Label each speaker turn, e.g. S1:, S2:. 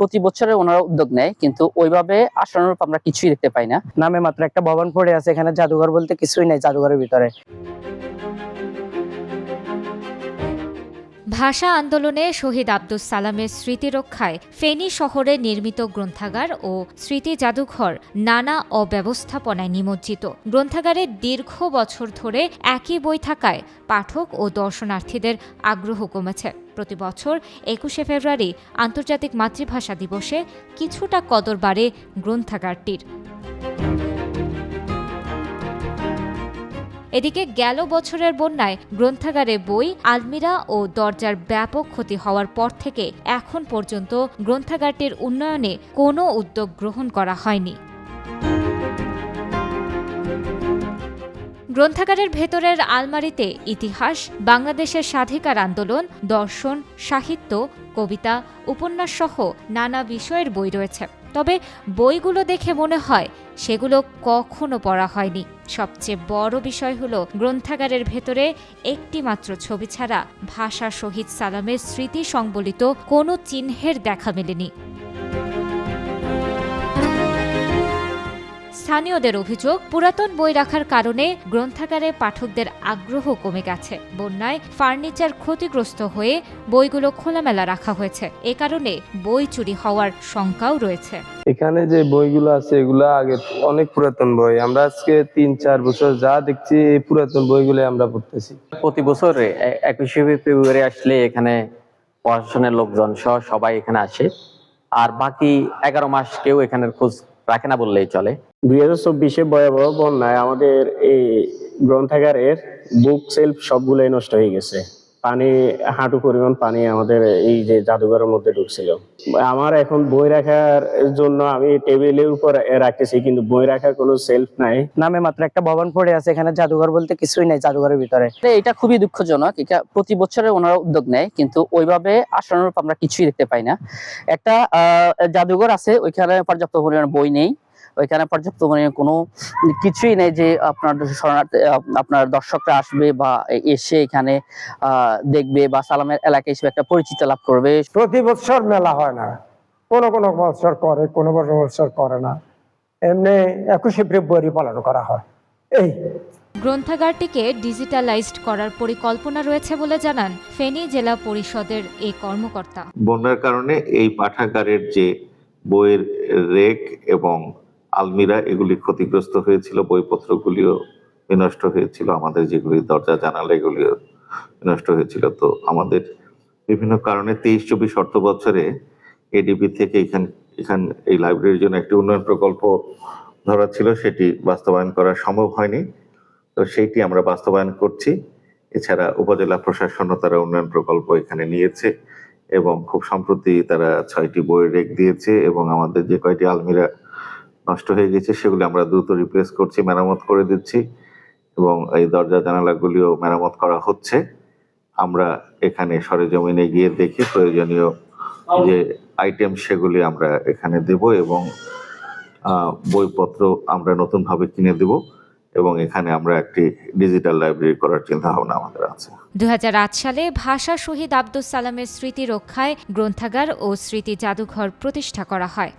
S1: প্রতি বছরে ওনারা উদ্যোগ নেয় কিন্তু ওইভাবে আশানুরূপ আমরা কিছুই দেখতে পাই না।
S2: নামে মাত্র একটা ভবন পড়ে আছে এখানে জাদুঘর বলতে কিছুই নাই জাদুঘরের ভিতরে।
S3: ভাষা আন্দোলনে শহীদ আব্দুস সালামের স্মৃতি রক্ষায় ফেনী শহরে নির্মিত গ্রন্থাগার ও স্মৃতি জাদুঘর নানা অব্যবস্থাপনায় নিমজ্জিত। গ্রন্থাগারে দীর্ঘ বছর ধরে একই বই থাকায় পাঠক ও দর্শনার্থীদের আগ্রহ কমেছে। প্রতি বছর একুশে ফেব্রুয়ারি আন্তর্জাতিক মাতৃভাষা দিবসে কিছুটা কদর বাড়ে গ্রন্থাগারটির। এদিকে গেল বছরের বন্যায় গ্রন্থাগারে বই, আলমিরা ও দরজার ব্যাপক ক্ষতি হওয়ার পর থেকে এখন পর্যন্ত গ্রন্থাগারটির উন্নয়নে কোনো উদ্যোগ গ্রহণ করা হয়নি। গ্রন্থাগারের ভেতরের আলমারিতে ইতিহাস, বাংলাদেশের স্বাধিকার আন্দোলন, দর্শন, সাহিত্য, কবিতা, উপন্যাস সহ নানা বিষয়ের বই রয়েছে। তবে বইগুলো দেখে মনে হয় সেগুলো কখনো পড়া হয়নি। সবচেয়ে বড় বিষয় হলো গ্রন্থাগারের ভেতরে একটি মাত্র ছবি ছাড়া ভাষা শহীদ সালামের স্মৃতি সংবলিত কোনো চিহ্নের দেখা মেলেনি। স্থানীয়দের অভিযোগ পুরাতন বই রাখার কারণে গ্রন্থাগারে পাঠকদের আগ্রহ কমে গেছে। বন্যায় ফার্নিচার ক্ষতিগ্রস্ত হয়ে বইগুলো খোলামেলা রাখা হয়েছে। এ কারণে বই চুরি হওয়ার শঙ্কাও রয়েছে।
S4: এখানে যে বইগুলো আছে এগুলো আগে অনেক পুরাতন বই। আমরা আজকে তিন চার বছর যা দেখছি এই পুরাতন বইগুলো আমরা পড়তেছি।
S5: প্রতি বছর একুশে ফেব্রুয়ারি আসলে এখানে প্রশাসনের লোকজন সহ সবাই এখানে আসে। আর বাকি এগারো মাস কেউ এখানের খোঁজ রাখে না বললেই চলে।
S6: দুই হাজার চব্বিশে ভয়াবহ বন্যায় আমাদের এই গ্রন্থাগারের বুক সেলফ সবগুলোই নষ্ট হয়ে গেছে। পানি হাঁটু পরিমাণ পানি আমাদের এই যে জাদুঘরের মধ্যে ঢুকছিল। আমার এখন বই রাখার জন্য আমি টেবিলের উপর রাখতেছি কিন্তু বই রাখার কোনো সেলফ নাই।
S2: নামে মাত্র একটা ভবন পড়ে আছে এখানে জাদুঘর বলতে কিছুই নাই জাদুঘরের ভিতরে।
S1: এটা খুবই দুঃখজনক এটা প্রতি বছরে ওনারা উদ্যোগ নেয় কিন্তু ওইভাবে আশানুরূপ আমরা কিছুই দেখতে পাই না। একটা আহ, জাদুঘর আছে ওইখানে পর্যাপ্ত পরিমাণ বই নেই। ওইখানে পর্যাপ্ত মানে কোনো কিছুই নেই যে আপনার শরণার্থী আপনার দর্শকরা আসবে বা এসে এখানে আহ, দেখবে বা সালামের এলাকা হিসেবে একটা পরিচিতি লাভ করবে।
S7: প্রতি বছর মেলা হয় না। কোনো কোনো বছর করে কোনো কোনো বছর করে না। এমনি একুশে ফেব্রুয়ারি পালন করা হয়। এই।
S3: গ্রন্থাগারটিকে ডিজিটালাইজড করার পরিকল্পনা রয়েছে বলে জানান ফেনী জেলা পরিষদের এই কর্মকর্তা।
S8: বন্যার কারণে এই পাঠাগারের যে বইয়ের রেক এবং আলমিরা এগুলি ক্ষতিগ্রস্ত হয়েছিল, বইপত্রগুলিও বিনষ্ট হয়েছিল, আমাদের যেগুলি দরজা, জানালা, এগুলিও বিনষ্ট হয়েছিল। তো আমাদের বিভিন্ন কারণে তেইশ চব্বিশ অর্থ বছরে এডিবি থেকে এখান এখান, এই লাইব্রেরির জন্য একটি উন্নয়ন প্রকল্প ধরা ছিল, সেটি বাস্তবায়ন করা সম্ভব হয়নি। তো সেইটি আমরা বাস্তবায়ন করছি। এছাড়া উপজেলা প্রশাসনও তারা উন্নয়ন প্রকল্প এখানে নিয়েছে এবং খুব সম্প্রতি তারা ছয়টি বই রেক দিয়েছে এবং আমাদের যে কয়টি আলমিরা নষ্ট হয়ে গেছে, সেগুলি আমরা দ্রুত রিপ্লেস করছি, মেরামত করে দিচ্ছি এবং এই দরজা জানালাগুলিও মেরামত করা হচ্ছে। আমরা এখানে সরেজমিনে গিয়ে দেখি প্রয়োজনীয় যে আইটেম সেগুলি আমরা এখানে দেব এবং বইপত্র আমরা নতুনভাবে কিনে দেব এবং এখানে আমরা একটি ডিজিটাল লাইব্রেরি করার চিন্তা ভাবনা আমাদের আছে।
S3: দু হাজার আট সালে ভাষা শহীদ আব্দুস সালামের স্মৃতি রক্ষায় গ্রন্থাগার ও স্মৃতি জাদুঘর প্রতিষ্ঠা করা হয়।